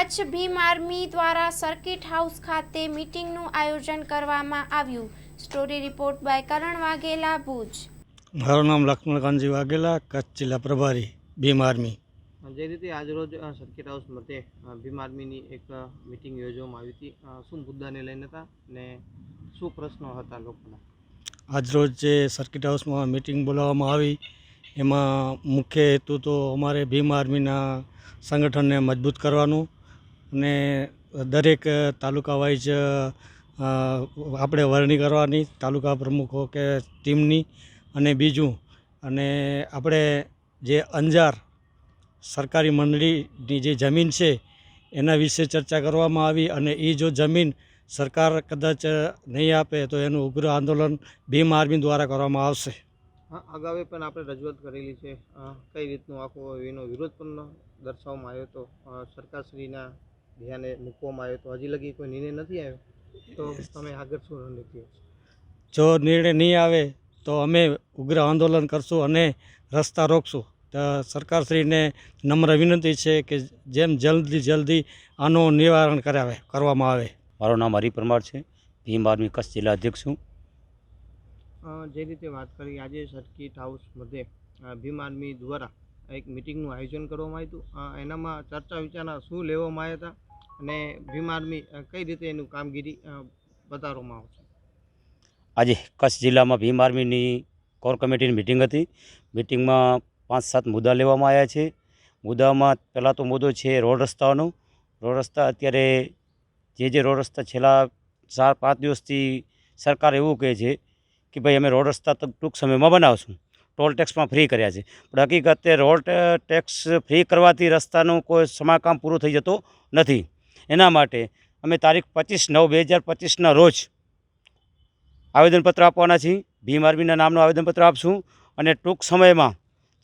Kutch Bhim army દ્વારા circuit house ખાતે મીટિંગનું આયોજન કરવામાં આવ્યું. Story report by Karan Vaghela Bhuj. મારું નામ લક્ષ્મણકાંતજી વાઘેલા કચ્છ જિલ્લા પ્રભારી ભીમ આર્મી. જે રીતે આજરોજ સર્કિટ હાઉસ મતે ભીમ આર્મીની એક મીટિંગ યોજવામાં આવી હતી. શું મુદ્દાને લઈને હતા ને શું પ્રશ્નો હતા લોકોના? આજરોજ જે સર્કિટ હાઉસમાં મિટિંગ બોલાવવામાં આવી એમાં મુખ્ય હેતુ તો અમારે ભીમ આર્મીના સંગઠનને મજબૂત કરવાનું અને દરેક તાલુકા વાઇઝ આપણે વરણી કરવાની તાલુકા પ્રમુખો કે ટીમની અને બીજું. અને આપણે જે અંજાર સરકારી મંડળીની જે જમીન છે, એના વિશે ચર્ચા કરવામાં આવી અને એ જો જમીન સરકાર કદાચ નહીં આપે તો એનું ઉગ્ર આંદોલન ભીમ આર્મી દ્વારા કરવામાં આવશે. અગાઉ પણ આપણે રજૂઆત કરેલી છે કઈ રીતનું આખો એનો વિરોધ પણ દર્શાવવામાં આવ્યો હતો સરકારશ્રીના ધ્યાને મૂકવામાં આવ્યો તો હજી લગી કોઈ નિર્ણય નથી આવ્યો. તો તમે આગળ શું રણનીતિ જો નિર્ણય નહીં આવે તો અમે ઉગ્ર આંદોલન કરશું અને રસ્તા રોકશું. તો સરકારશ્રીને નમ્ર વિનંતી છે કે જેમ જલ્દી જલ્દી આનું નિવારણ કરાવે કરવામાં આવે. મારું નામ હરિ પરમાર છે. ભીમ આર્મી કચ્છ જિલ્લા અધ્યક્ષ છું. જે રીતે વાત કરી આજે સર્કિટ હાઉસ મધ્યે ભીમ આર્મી દ્વારા એક મિટિંગનું આયોજન કરવામાં આવ્યું હતું. એનામાં ચર્ચા વિચારણા શું લેવામાં આવ્યા હતા? અને ભીમ આર્મી કઈ રીતે એનું કામગીરી વધારવામાં આવશે? આજે કચ્છ જિલ્લામાં ભીમ આર્મીની કોર કમિટીની મિટિંગ હતી. મિટિંગમાં પાંચ સાત મુદ્દા લેવામાં આવ્યા છે. મુદ્દામાં પહેલાં તો મુદ્દો છે રોડ રસ્તાઓનો રોડ રસ્તા અત્યારે જે જે રોડ રસ્તા છેલ્લા ચાર પાંચ દિવસથી સરકાર એવું કહે છે કે ભાઈ અમે રોડ રસ્તા તો ટૂંક સમયમાં બનાવશું. ટોલ ટેક્સમાં ફ્રી કર્યા છે. પણ હકીકતે રોડ ટેક્સ ફ્રી કરવાથી રસ્તાનું કોઈ સમારકામ પૂરું થઈ જતું નથી. એના માટે અમે તારીખ પચીસ નવ બે હજાર પચીસના રોજ આવેદનપત્ર આપવાના છીએ. ભીમ આર્મીના નામનું આવેદનપત્ર આપશું અને ટૂંક સમયમાં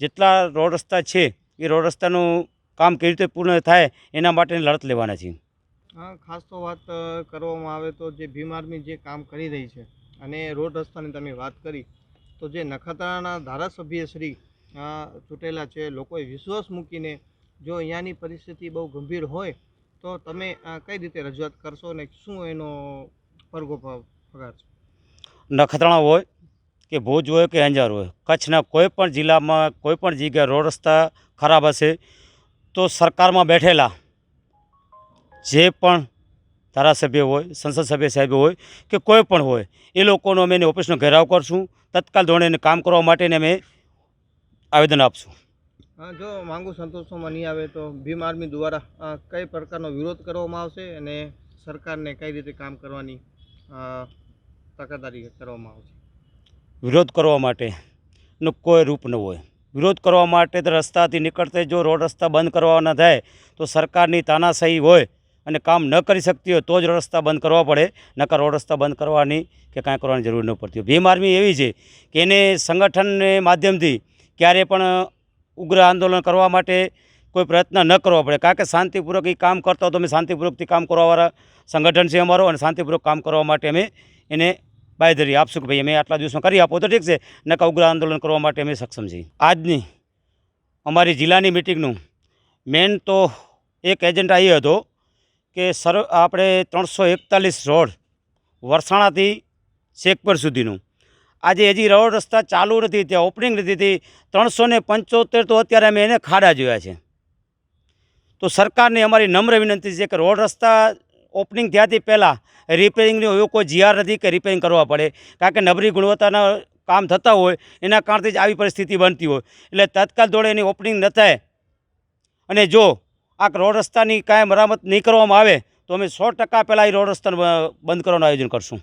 જેટલા રોડ રસ્તા છે એ રોડ રસ્તાનું કામ કેવી રીતે પૂર્ણ થાય એના માટેની લડત લેવાના છીએ. ખાસ તો વાત કરવામાં આવે તો જે ભીમ આર્મી જે કામ કરી રહી છે અને રોડ રસ્તાની તમે વાત કરી, તો જે નખત્રાણા ધારાસભ્ય શ્રી ચૂંટેલા છે, લોકોએ વિશ્વાસ મૂકીને જો અહીંયાની પરિસ્થિતિ બહુ ગંભીર હોય તો તમે કઈ રીતે રજૂઆત કરશો ને શું એનો પરગો પગાર છે? નખત્રાણા હોય કે ભુજ હોય કે અંજાર હોય, કચ્છના કોઈ પણ જિલ્લામાં કોઈ પણ જગ્યાએ રોડ રસ્તા ખરાબ હશે તો સરકારમાં બેઠેલા જે પણ ધારાસભ્ય હોય, સંસદ સભ્ય સાહેબ હોય કે કોઈ પણ હોય, એ લોકોનો અમે એની ઓફિસનો ઘેરાવ કરશું. તત્કાલ ધોરણે કામ કરવા માટેને અમે આવેદન આપશું. જો માંગુ સંતોષોમાં નહીં આવે તો ભીમ આર્મી દ્વારા કઈ પ્રકારનો વિરોધ કરવામાં આવશે અને સરકારને કઈ રીતે કામ કરવાની તકેદારી કરવામાં આવશે? વિરોધ કરવા માટેનું કોઈ રૂપ ન હોય. વિરોધ કરવા માટે તો રસ્તાથી નીકળતે જો રોડ રસ્તા બંધ કરવાના થાય, તો સરકારની તાનાશાહી હોય અને કામ ન કરી શકતી હોય તો જ રસ્તા બંધ કરવા પડે. નકર રોડ રસ્તા બંધ કરવાની કે કાંઈ કરવાની જરૂર ન પડતી હોય. ભીમ આર્મી એવી છે કે એને સંગઠનને માધ્યમથી ક્યારે પણ ઉગ્ર આંદોલન કરવા માટે કોઈ પ્રયત્ન ન કરવો પડે. કારણ કે શાંતિપૂર્વક એ કામ કરતા હો તો અમે શાંતિપૂર્વકથી કામ કરવાવાળા સંગઠન છે અમારો અને શાંતિપૂર્વક કામ કરવા માટે અમે એને બાયધરી આપશું કે ભાઈ, અમે આટલા દિવસમાં કરી આપો તો ઠીક છે. નકા ઉગ્ર આંદોલન કરવા માટે અમે સક્ષમ છીએ. આજની અમારી જિલ્લાની મિટિંગનું મેન તો એક એજન્ડા એ હતો કે સર, આપણે ત્રણસો એકતાલીસ રોડ વરસાણાથી શેખપર સુધીનું આજે હજી રોડ રસ્તા ચાલુ નથી ત્યાં ઓપનિંગ નથી થઈ ત્રણસો ને પંચોતેર તો અત્યારે અમે એને ખાડા જોયા છે. તો સરકારને અમારી નમ્ર વિનંતી છે કે રોડ રસ્તા ઓપનિંગ થયાથી પહેલાં રિપેરિંગની એવો કોઈ જીઆર નથી કે રિપેરિંગ કરવા પડે. કારણ કે નબળી ગુણવત્તાના કામ થતા હોય, એના કારણથી જ આવી પરિસ્થિતિ બનતી હોય. એટલે તત્કાલ દોડે એની ઓપનિંગ ન થાય. અને જો આ રોડ રસ્તાની કાંઈ મરામત નહીં કરવામાં આવે, તો અમે સો ટકા પહેલાં એ રોડ રસ્તાનું બંધ કરવાનું આયોજન કરશું.